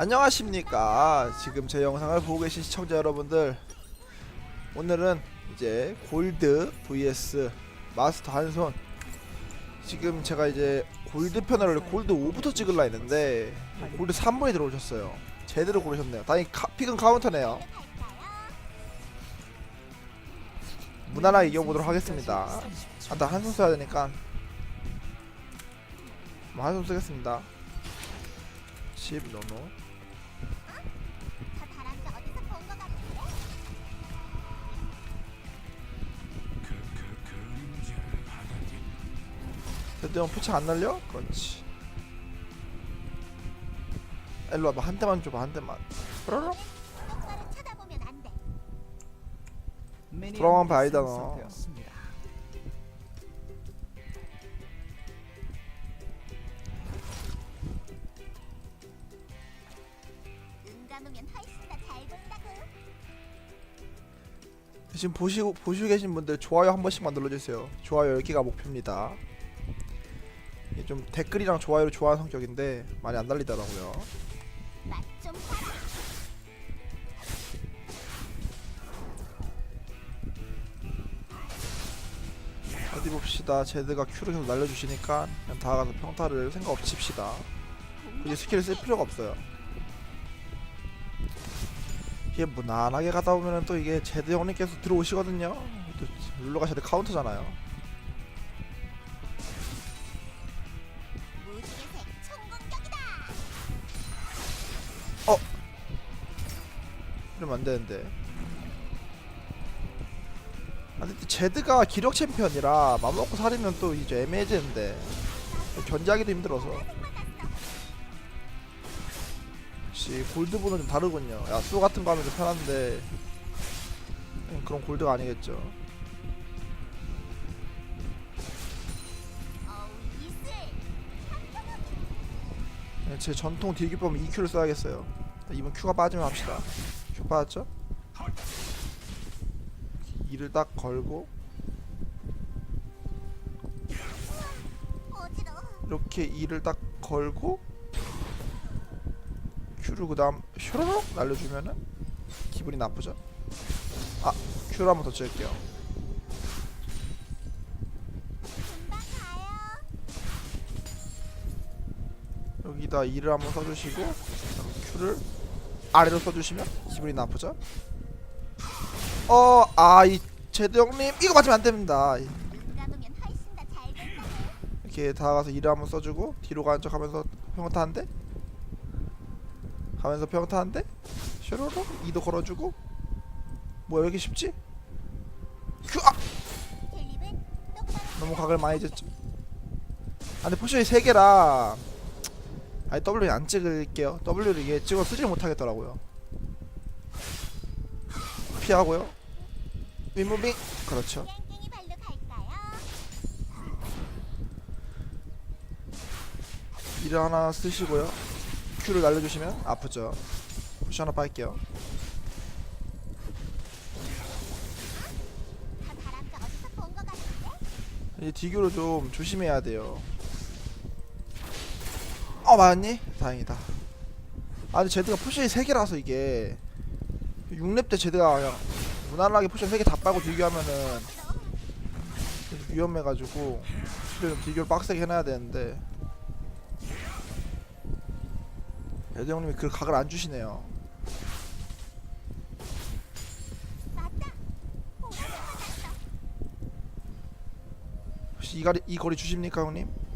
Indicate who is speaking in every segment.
Speaker 1: 안녕하십니까. 지금 제 영상을 보고 계신 시청자 여러분들 오늘은 이제 골드 vs 마스터 한손. 지금 제가 이제 골드 편을 골드 5부터 찍으려 했는데 골드 3분이 들어오셨어요. 제대로 고르셨네요. 다행히 카, 픽은 카운터네요. 무난하게 이겨보도록 하겠습니다. 아나 한손 써야 되니까. 뭐 한손 쓰겠습니다. 10 노노 대대형 표창 안 날려? 그렇지 일로 와봐 한 대만 줘봐 한 대만. 돌아가면 봐야다, 너. 지금 보시고 보시고 계신 분들 좋아요 한 번씩만 눌러주세요 좋아요 10개가 목표입니다 좀 댓글이랑 좋아요를 좋아하는 성격인데 많이 안 달리더라고요. 어디 봅시다. 제드가 Q를 계속 날려주시니까 그냥 다가가서 평타를 생각 없이 칩시다. 굳이 스킬을 쓸 필요가 없어요. 이게 무난하게 가다 보면은 또 이게 제드 형님께서 들어오시거든요. 또 룰러가 제드 카운터잖아요 이러면 안 되는데. 아 근데 제드가 기력 챔피언이라 맘먹고 살이면 또 이제 애매해지는데. 견제하기도 힘들어서. 역시 골드보는 좀 다르군요. 야수 같은 거 하면 좀 편한데. 음, 그런 골드가 아니겠죠. 네, 제 전통 딜기법은 EQ를 써야겠어요. 이번 Q가 빠지면 합시다 빠졌죠? 이를 딱 걸고. 이렇게 이를 딱 걸고 Q를 그 다음 슈르륵 날려주면은 기분이 나쁘죠 아 Q를 한번 더 찍을게요. 여기다 이를 한번 써주시고 Q를 아래로 써주시면 기분이 나쁘죠 어 아 이 제드 형님 이거 맞으면 안 됩니다. 이렇게 다가가서 이를 한번 써주고 뒤로 가는 척 하면서 평타 한대 가면서 평타 한대 슈로로 이도 걸어주고 뭐야 왜 이렇게 쉽지? 큐! 아! 너무 각을 많이 졌죠 아 근데 포션이 3개라 아니 W 안 찍을게요 W를 이게 찍어 쓰질 못하겠더라고요 피하고요 윗무빙 그렇죠? 이를 하나 쓰시고요 Q를 날려주시면 아프죠 포션 하나 빨게요? 이 디교를 좀 조심해야 돼요. 어 맞니? 다행이다. 아 근데 제드가 포션이 3개라서 이게 6렙 때 제드가 그냥 무난하게 포션 3개 다 빨고 디교하면은 위험해가지고 좀 디교를 빡세게 해놔야 되는데 제드 형님이 그 각을 안 주시네요. 혹시 이, 거리, 이 거리 주십니까 형님?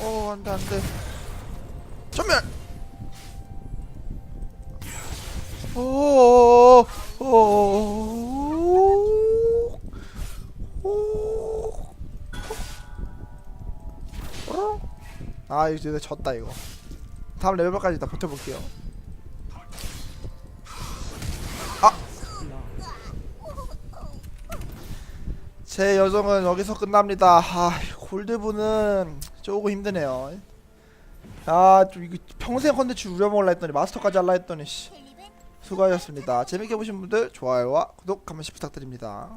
Speaker 1: 어 안돼 안돼. 전면! 어, 오오오 아 이제 내가 졌다 이거. 다음 레벨까지 다 버텨볼게요. 제 여정은 여기서 끝납니다. 아, 골드분은 조금 힘드네요. 아, 좀 이거 평생 컨텐츠 우려먹을라 했더니 마스터까지 할라 했더니 씨. 수고하셨습니다. 재밌게 보신 분들 좋아요와 구독 한 번씩 부탁드립니다.